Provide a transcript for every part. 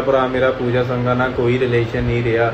ਭਰਾ ਮੇਰਾ ਪੂਜਾ ਸੰਗਾ ਨਾਲ ਕੋਈ ਰਿਲੇਸ਼ਨ ਨਹੀਂ ਰਿਹਾ।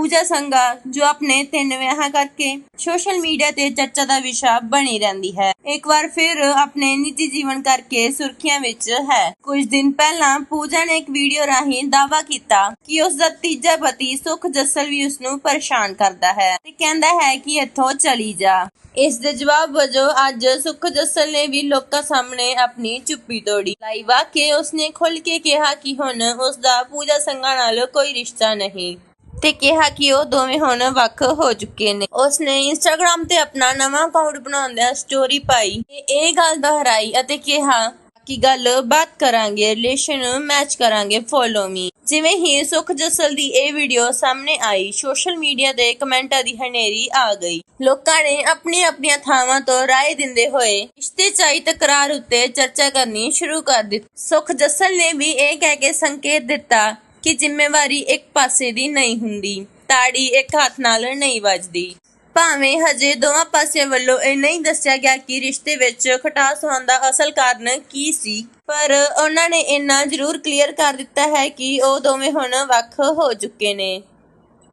ਪੂਜਾ ਸੰਗਾ ਜੋ ਆਪਣੇ ਤਿੰਨ ਵਿਆਹਾਂ ਕਰਕੇ ਸੋਸ਼ਲ ਮੀਡੀਆ ਤੇ ਚਰਚਾ ਦਾ ਵਿਸ਼ਾ ਬਣੀ ਰਹਿੰਦੀ ਹੈ। ਇੱਕ ਵਾਰ ਫਿਰ ਆਪਣੇ ਨਿੱਜੀ ਜੀਵਨ ਕਰਕੇ ਸੁਰਖੀਆਂ ਵਿੱਚ ਹੈ। ਕੁਝ ਦਿਨ ਪਹਿਲਾਂ ਪੂਜਾ ਨੇ ਇੱਕ ਵੀਡੀਓ ਰਾਹੀਂ ਦਾਅਵਾ ਕੀਤਾ ਕਿ ਉਸ ਦਾ ਤੀਜਾ ਪਤੀ ਸੁਖ ਜੱਸਲ ਵੀ ਉਸ ਨੂੰ ਪਰੇਸ਼ਾਨ ਕਰਦਾ ਹੈ ਤੇ ਕਹਿੰਦਾ ਹੈ ਕਿ ਇੱਥੋਂ ਚਲੀ ਜਾ। ਇਸ ਦੇ ਜਵਾਬ ਵਜੋਂ ਅੱਜ ਸੁਖ ਜੱਸਲ ਨੇ ਵੀ ਲੋਕਾਂ ਸਾਹਮਣੇ ਆਪਣੀ ਚੁੱਪੀ ਤੋੜੀ। ਲਾਈਵ ਆ ਕੇ ਉਸਨੇ ਖੁੱਲ ਕੇ ਕਿਹਾ ਕਿ ਹੁਣ ਉਸ ਦਾ ਪੂਜਾ ਸੰਗਾ ਨਾਲ ਕੋਈ ਰਿਸ਼ਤਾ ਨਹੀਂ। ਤੇ ਕਿਹਾ ਕਿ ਉਹ ਦੋਵੇਂ ਹੁਣ ਵੱਖ ਹੋ ਚੁੱਕੇ ਨੇ। ਉਸਨੇ ਇੰਸਟਾਗ੍ਰam ਤੇ ਆਪਣਾ ਨਵਾਂ ਅਕਾਊਂਟ ਬਣਾਉਂਦਿਆਂ ਸਟੋਰੀ ਪਾਈ। ਤੇ ਇਹ ਗੱਲ ਦੁਹਰਾਈ ਅਤੇ ਕਿਹਾ ਕਿ ਗੱਲ ਬਾਤ ਕਰਾਂਗੇ ਰਿਲੇਸ਼ਨ ਮੈਚ ਕਰਾਂਗੇ ਫੋਲੋ ਮੀ ਜਿਵੇਂ ਹੀ ਸੁਖ ਜਸਲ ਦੀ ਇਹ ਵੀਡੀਓ ਸਾਹਮਣੇ ਆਈ ਸੋਸ਼ਲ ਮੀਡੀਆ ਦੇ ਕਮੈਂਟਾਂ ਦੀ ਹਨੇਰੀ ਆ ਗਈ। ਲੋਕਾਂ ਨੇ ਆਪਣੀ ਆਪਣੀਆਂ ਥਾਵਾਂ ਤੋਂ ਰਾਏ ਦਿੰਦੇ ਹੋਏ ਰਿਸ਼ਤੇ ਚਾਈ ਤਕਰਾਰ ਉੱਤੇ ਚਰਚਾ ਕਰਨੀ ਸ਼ੁਰੂ ਕਰ ਦਿੱਤੀ। ਸੁਖ ਜਸਲ ਨੇ ਵੀ ਇਹ ਕਹਿ ਕੇ ਸੰਕੇਤ ਦਿੱਤਾ ਕਿ ਜ਼ਿੰਮੇਵਾਰੀ ਇੱਕ ਪਾਸੇ ਦੀ ਨਹੀਂ ਹੁੰਦੀ, ਤਾੜੀ ਇੱਕ ਹੱਥ ਨਾਲ ਨਹੀਂ ਵੱਜਦੀ। ਭਾਵੇਂ ਹਜੇ ਦੋਵਾਂ ਪਾਸਿਆਂ ਵੱਲੋਂ ਇਹ ਨਹੀਂ ਦੱਸਿਆ ਗਿਆ ਕਿ ਰਿਸ਼ਤੇ ਵਿੱਚ ਖਟਾਸ ਹੋਣ ਦਾ ਅਸਲ ਕਾਰਨ ਕੀ ਸੀ, ਪਰ ਉਹਨਾਂ ਨੇ ਇੰਨਾ ਜ਼ਰੂਰ ਕਲੀਅਰ ਕਰ ਦਿੱਤਾ ਹੈ ਕਿ ਉਹ ਦੋਵੇਂ ਹੁਣ ਵੱਖ ਹੋ ਚੁੱਕੇ ਨੇ।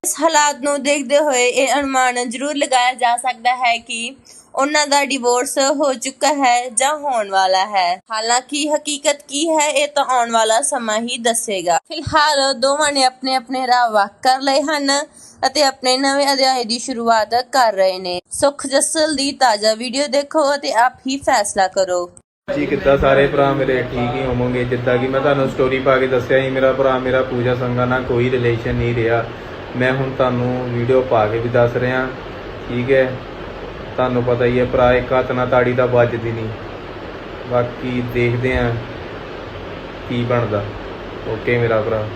ਇਸ ਹਾਲਾਤ ਨੂੰ ਦੇਖਦੇ ਹੋਏ ਇਹ ਅਨੁਮਾਨ ਜ਼ਰੂਰ ਲਗਾਇਆ ਜਾ ਸਕਦਾ ਹੈ ਕਿ ਉਹਨਾਂ ਦਾ ਡਿਵੋਰਸ ਹੋ ਚੁੱਕਾ ਹੈ ਜਾਂ ਹੋਣ ਵਾਲਾ ਹੈ। ਹਾਲਾਂਕਿ ਹਕੀਕਤ ਕੀ ਹੈ, ਇਹ ਤਾਂ ਆਉਣ ਵਾਲਾ ਸਮਾਂ ਹੀ ਦੱਸੇਗਾ। ਫਿਲਹਾਲ ਦੋਵਾਂ ਨੇ ਆਪਣੇ ਆਪਣੇ ਰਾਹ ਵੱਖ ਕਰ ਲਏ ਹਨ ਅਤੇ ਆਪਣੇ ਨਵੇਂ ਅਧਿਆਏ ਦੀ ਸ਼ੁਰੂਆਤ ਕਰ ਰਹੇ ਨੇ। ਸੁਖ ਜੱਸਲ ਦੀ ਤਾਜ਼ਾ ਵੀਡੀਓ ਦੇਖੋ ਅਤੇ ਆਪ ਹੀ ਫੈਸਲਾ ਕਰੋ। ਜੀ, ਕਿੱਦਾਂ ਸਾਰੇ ਭਰਾ ਮੇਰੇ ਠੀਕ ਹੀ ਹੋਵੋਗੇ? ਜਿੱਦਾਂ ਕਿ ਮੈਂ ਤੁਹਾਨੂੰ ਸਟੋਰੀ ਪਾ ਕੇ ਦੱਸਿਆ ਸੀ, ਮੇਰਾ ਭਰਾ ਮੇਰਾ ਪੂਜਾ ਸੰਗਾ ਨਾਲ ਕੋਈ ਰਿਲੇਸ਼ਨ ਨਹੀਂ ਰਿਹਾ। ਮੈਂ ਹੁਣ ਤੁਹਾਨੂੰ ਵੀਡੀਓ ਪਾ ਕੇ ਵੀ ਦੱਸ ਰਿਹਾ। ਠੀਕ ਹੈ। ਤੁਹਾਨੂੰ ਪਤਾ ਹੀ ਹੈ, ਭਰਾ, ਇੱਕ ਹੱਥ ਨਾਲ ਤਾੜੀ ਦਾ ਵੱਜਦੀ ਨਹੀਂ। ਬਾਕੀ ਦੇਖਦੇ ਆਂ ਕੀ ਬਣਦਾ। ਓਕੇ ਮੇਰਾ ਭਰਾ।